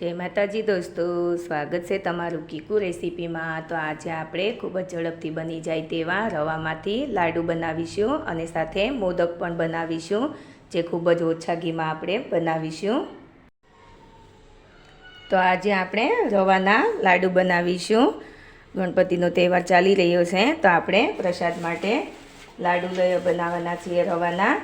જય માતાજી દોસ્તો, સ્વાગત છે તમારું કીકુ રેસીપીમાં. તો આજે આપણે ખૂબ જ ઝડપથી બની જાય તેવા રવામાંથી લાડુ બનાવીશું અને સાથે મોદક પણ બનાવીશું, જે ખૂબ જ ઓછા ઘીમાં આપણે બનાવીશું. તો આજે આપણે રવાના લાડુ બનાવીશું. ગણપતિનો તહેવાર ચાલી રહ્યો છે, તો આપણે પ્રસાદ માટે લાડુ લઈ બનાવવાના છીએ રવાના.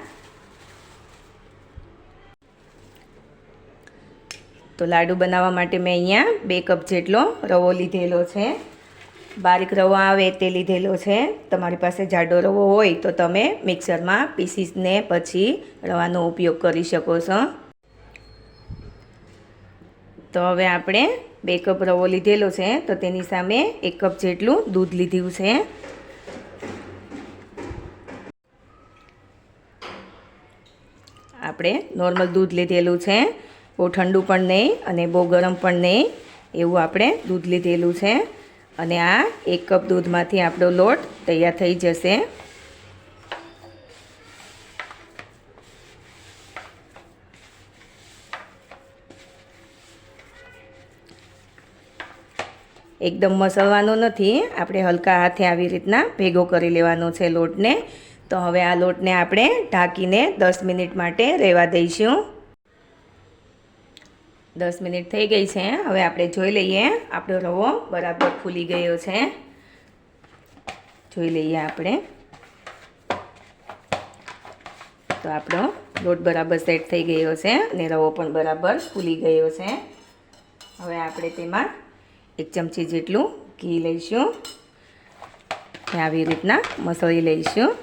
તો લાડુ બનાવવા માટે મેં અહીંયા બે કપ જેટલો રવો લીધેલો છે. બારીક રવો આવે તે લીધેલો છે. તમારી પાસે જાડો રવો હોય તો તમે મિક્સરમાં પીસીસને પછી રવાનો ઉપયોગ કરી શકો છો. તો હવે આપણે બે કપ રવો લીધેલો છે તો તેની સામે એક કપ જેટલું દૂધ લીધું છે. આપણે નોર્મલ દૂધ લીધેલું છે. બહુ ઠંડુ પણ નહીં અને બહુ ગરમ પણ નહીં, એવું આપણે દૂધ લીધેલું છે. અને આ એક કપ દૂધમાંથી આપણો લોટ તૈયાર થઈ જશે. એકદમ મસળવાનો નથી, આપણે હલકા હાથે આવી રીતના ભેગો કરી લેવાનો છે લોટને. તો હવે આ લોટને આપણે ઢાંકીને દસ મિનિટ માટે રહેવા દઈશું. દસ મિનિટ થઈ ગઈ છે હવે આપણે જોઈ લઈએ. આપણો રવો બરાબર ફૂલી ગયો છે. જોઈ લઈએ આપણે. તો આપણો લોટ બરાબર સેટ થઈ ગયો છે અને રવો પણ બરાબર ફૂલી ગયો છે. હવે આપણે તેમાં એક ચમચી જેટલું ઘી લઈશું. આવી રીતના મસળી લઈશું.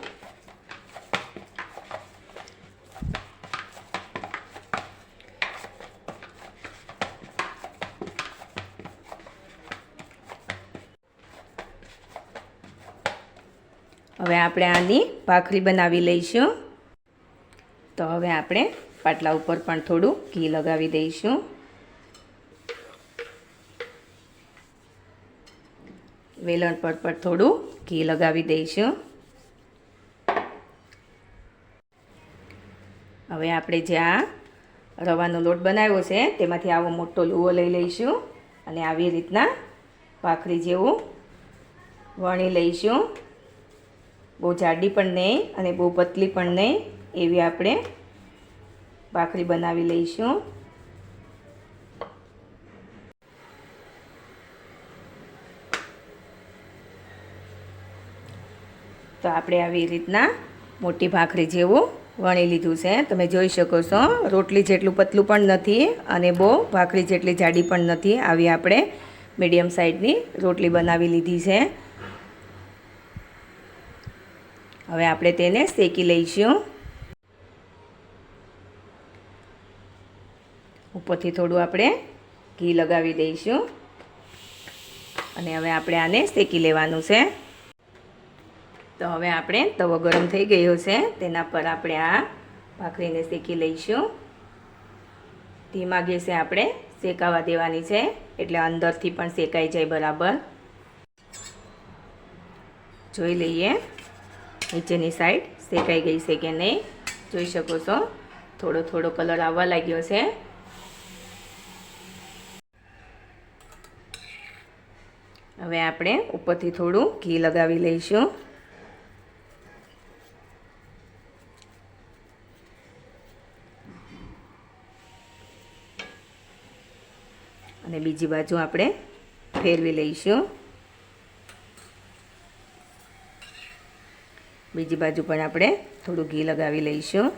હવે આપણે આની ભાખરી બનાવી લઈશું. તો હવે આપણે પાટલા ઉપર પણ થોડું ઘી લગાવી દઈશું. વેલણ પર પણ થોડું ઘી લગાવી દઈશું. હવે આપણે જ્યાં રવાનો લોટ બનાવ્યો છે, તેમાંથી આવો મોટો લુવો લઈ લઈશું અને આવી રીતના ભાખરી જેવું વણી લઈશું. બહુ જાડી પણ નહીં અને બહુ પતલી પણ નહીં એવી આપણે ભાખરી બનાવી લઈશું. તો આપણે આવી રીતના મોટી ભાખરી જેવું વણી લીધું છે. તમે જોઈ શકો છો, રોટલી જેટલું પતલું પણ નથી અને બહુ ભાખરી જેટલી જાડી પણ નથી. આવી આપણે મીડિયમ સાઇઝની રોટલી બનાવી લીધી છે. હવે આપણે તેને શેકી લઈશું. ઉપરથી થોડું આપણે ઘી લગાવી દઈશું. અને હવે આપણે આને શેકી લેવાનું છે. તો હવે આપણે તવો ગરમ થઈ ગયો છે. તેના પર આપણે આ ભાખરીને શેકી લઈશું. ધીમા ગેસે આપણે શેકાવા દેવાની છે. એટલે અંદરથી પણ શેકાઈ જાય બરાબર. જોઈ લઈએ. નીચેની સાઈડ શેકાઈ ગઈ છે કે નહીં? જોઈ શકો છો. થોડો થોડો કલર આવવા લાગ્યો છે. હવે આપણે ઉપરથી થોડું ઘી લગાવી લઈશું. અને બીજી બાજુ આપણે ફેરવી લઈશું. બીજી બાજુ પણ આપણે થોડું ઘી લગાવી લઈશું.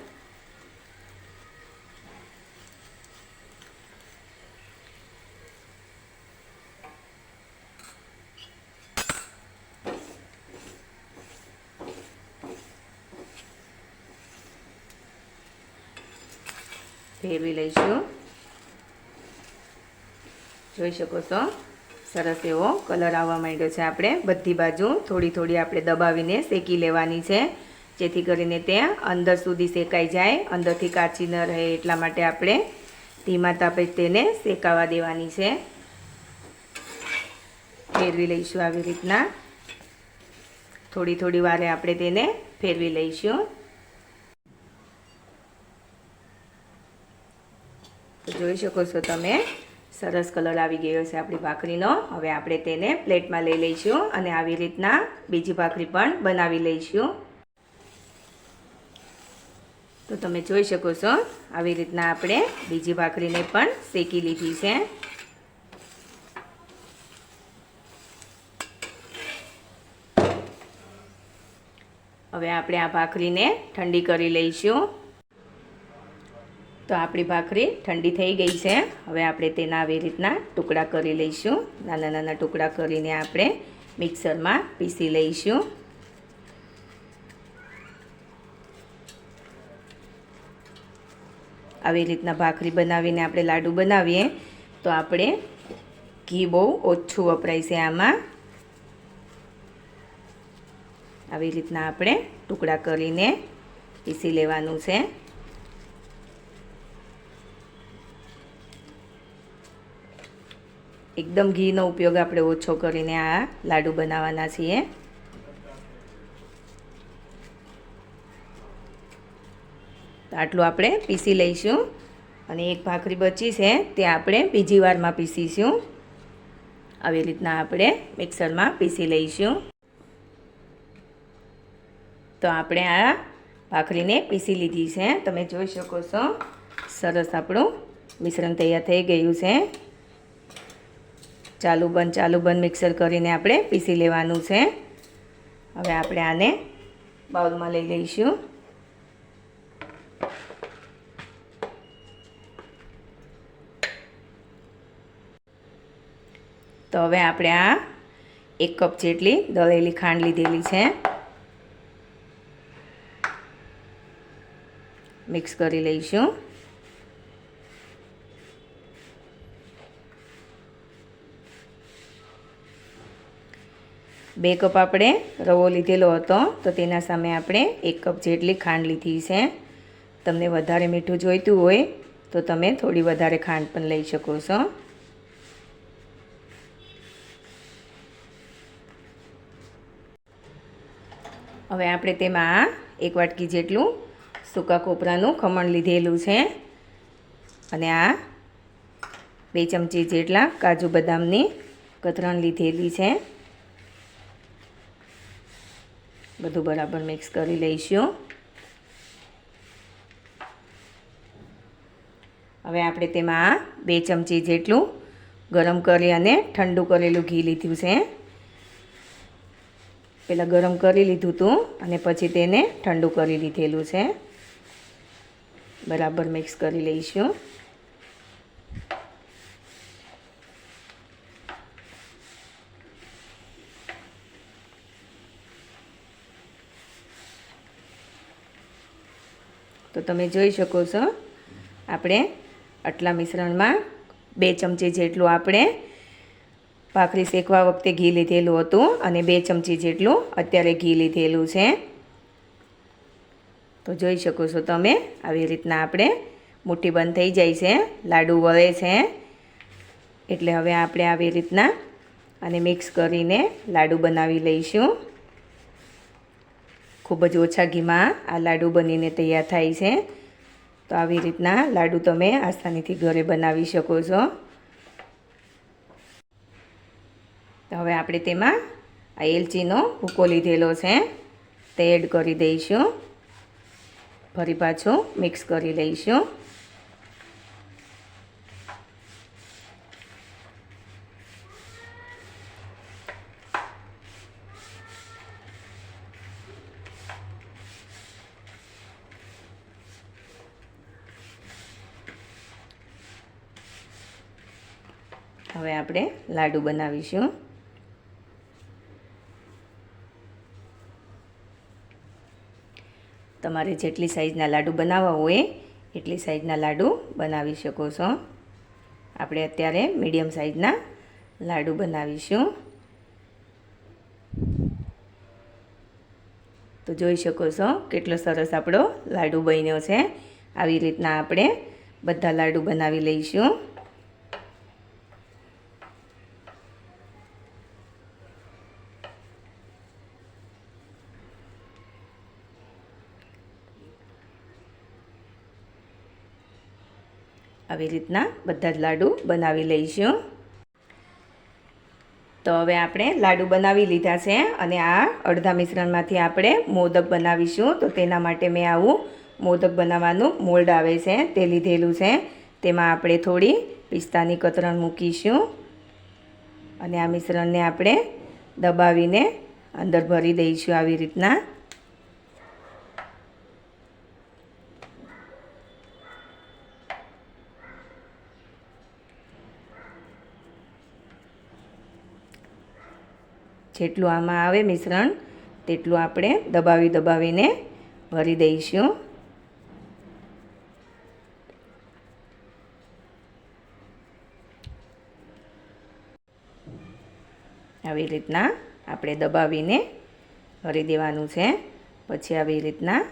ફેરવી લઈશું. જોઈ શકો છો? સરસ એવો કલર આવવા માંડ્યો છે આપણે. બધી બાજુ થોડી થોડી આપણે દબાવીને શેકી લેવાની છે, જેથી કરીને તે અંદર સુધી શેકાઈ જાય. અંદરથી કાચી ન રહે એટલા માટે આપણે ધીમા તાપે તેને શેકાવા દેવાની છે. ફેરવી લઈશું આવી રીતના. થોડી થોડી વારે આપણે તેને ફેરવી લઈશું. જોઈ શકો છો તમે. સરસ કલર આવી ગયો છે આપણી ભાખરીનો. હવે આપણે તેને પ્લેટમાં લઈ લઈશું અને આવી રીતના બીજી ભાખરી પણ બનાવી લઈશું. તો તમે જોઈ શકો છો, આવી રીતના આપણે બીજી ભાખરીને પણ શેકી લીધી છે. હવે આપણે આ ભાખરીને ઠંડી કરી લઈશું. તો આપણી ભાખરી ઠંડી થઈ ગઈ છે. હવે આપણે તેના આવી રીતના ટુકડા કરી લઈશું. નાના નાના ટુકડા કરીને આપણે મિક્સરમાં પીસી લઈશું. આવી રીતના ભાખરી બનાવીને આપણે લાડુ બનાવીએ. તો આપણે ઘી બહુ ઓછું વપરાય છે આમાં. આવી રીતના આપણે ટુકડા કરીને પીસી લેવાનું છે. એકદમ ઘીનો ઉપયોગ આપણે ઓછો કરીને આ લાડુ બનાવવાના છીએ. આટલું આપણે પીસી લઈશું. અને એક ભાખરી બચી છે, તે આપણે બીજી વારમાં પીસીશું. આવી રીતના આપણે મિક્સરમાં પીસી લઈશું. તો આપણે આ ભાખરીને પીસી લીધી છે. તમે જોઈ શકો છો, સરસ આપણું મિશ્રણ તૈયાર થઈ ગયું છે. ચાલુ બંધ ચાલુ બંધ મિક્સર કરીને આપણે પીસી લેવાનું છે. હવે આપણે આને બાઉલમાં લઈ લઈશું. તો હવે આપણે આ એક કપ જેટલી દળેલી ખાંડ લીધેલી છે. મિક્સ કરી લઈશું. બે કપ આપણે રવો લીધેલો હતો. તો તેના સામે આપણે એક કપ જેટલી ખાંડ લીધી છે. તમને વધારે મીઠું જોઈતું હોય તો તમે થોડી વધારે ખાંડ પણ લઈ શકો છો. હવે આપણે તેમાં એક વાટકી જેટલું સૂકા કોપરાનું ખમણ લીધેલું છે. અને આ બે ચમચી જેટલા કાજુ બદામની કતરણ લીધેલી છે. બધું બરાબર મિક્સ કરી લઈશું. હવે આપણે તેમાં બે ચમચી જેટલું ગરમ કરી અને ઠંડુ કરેલું ઘી લીધું છે. પહેલાં ગરમ કરી લીધું હતું અને પછી તેને ઠંડુ કરી લીધેલું છે. બરાબર મિક્સ કરી લઈશું. તો તમે જોઈ શકો છો. આપણે આટલા મિશ્રણમાં બે ચમચી જેટલું આપણે ભાખરી શેકવા વખતે ઘી લીધેલું હતું અને બે ચમચી જેટલું અત્યારે ઘી લીધેલું છે. તો જોઈ શકો છો તમે આવી રીતના આપણે મુઠ્ઠી બંધ થઈ જાય છે, લાડુ વળે છે. એટલે હવે આપણે આવી રીતના અને મિક્સ કરીને લાડુ બનાવી લઈશું. ખૂબ જ ઓછા ઘીમાં આ લાડુ બનીને તૈયાર થાય છે. તો આવી રીતના લાડુ તમે આસાનીથી ઘરે બનાવી શકો છો. તો હવે આપણે તેમાં આ એલચીનો ભૂકો લીધેલો છે. તે એડ કરી દઈશું. ફરી પાછું મિક્સ કરી લઈશું. આપણે લાડુ બનાવીશું. તમારે જેટલી સાઈઝના લાડુ બનાવવા હોય એટલી સાઈઝના લાડુ બનાવી શકો છો. આપણે અત્યારે મીડિયમ સાઈઝના લાડુ બનાવીશું. તો જોઈ શકો છો કેટલો સરસ આપણો લાડુ બન્યો છે. આવી રીતના આપણે બધા લાડુ બનાવી લઈશું. આવી રીતના બધા જ લાડુ બનાવી લઈશું. તો હવે આપણે લાડુ બનાવી લીધા છે અને આ અડધા મિશ્રણમાંથી આપણે મોદક બનાવીશું. તો તેના માટે મેં આવું મોદક બનાવવાનું મોલ્ડ આવે છે, તે લીધેલું છે. તેમાં આપણે થોડી પિસ્તાની કતરણ મૂકીશું. અને આ મિશ્રણને આપણે દબાવીને અંદર ભરી દઈશું આવી રીતના. જેટલું આમાં આવે મિશ્રણ, તેટલું આપણે દબાવી દબાવીને ભરી દઈશું. આવી રીતના આપણે દબાવીને ભરી દેવાનું છે. પછી આવી રીતના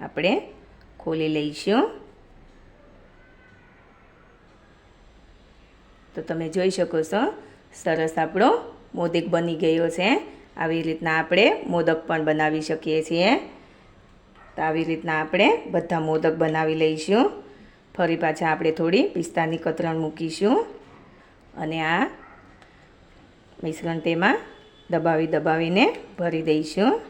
આપણે ખોલી લઈશું. તો તમે જોઈ શકો છો, સરસ આપણો મોદક બની ગયો છે. આવી રીતના આપણે મોદક પણ બનાવી શકીએ છીએ. તો આવી રીતના આપણે બધા મોદક બનાવી લઈશું. ફરી પાછા આપણે થોડી પિસ્તાની કતરણ મૂકીશું. અને આ મિશ્રણ તેમાં દબાવી દબાવીને ભરી દઈશું.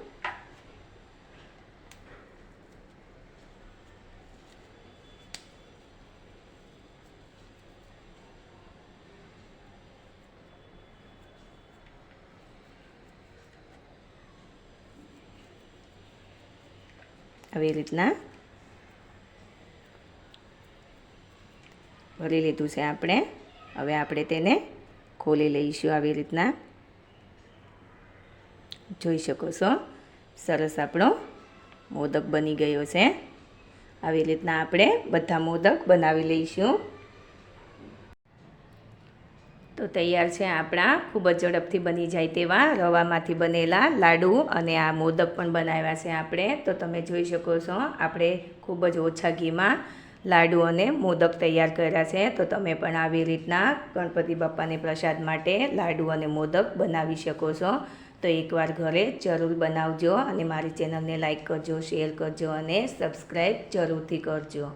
આવી રીતના ભરી લીધું છે આપણે. હવે આપણે તેને ખોલી લઈશું આવી રીતના. જોઈ શકો છો, સરસ આપણો મોદક બની ગયો છે. આવી રીતના આપણે બધા મોદક બનાવી લઈશું. તો તૈયાર છે આપણા ખૂબ જ ઝડપથી બની જાય તેવા રવામાંથી બનેલા લાડુ અને આ મોદક પણ બનાવ્યા છે આપણે. તો તમે જોઈ શકો છો, આપણે ખૂબ જ ઓછા ઘીમાં લાડુ અને મોદક તૈયાર કર્યા છે. તો તમે પણ આવી રીતના ગણપતિ બાપ્પાને પ્રસાદ માટે લાડુ અને મોદક બનાવી શકો છો. તો એકવાર ઘરે જરૂર બનાવજો અને મારી ચેનલને લાઈક કરજો, શેર કરજો અને સબસ્ક્રાઈબ જરૂરથી કરજો.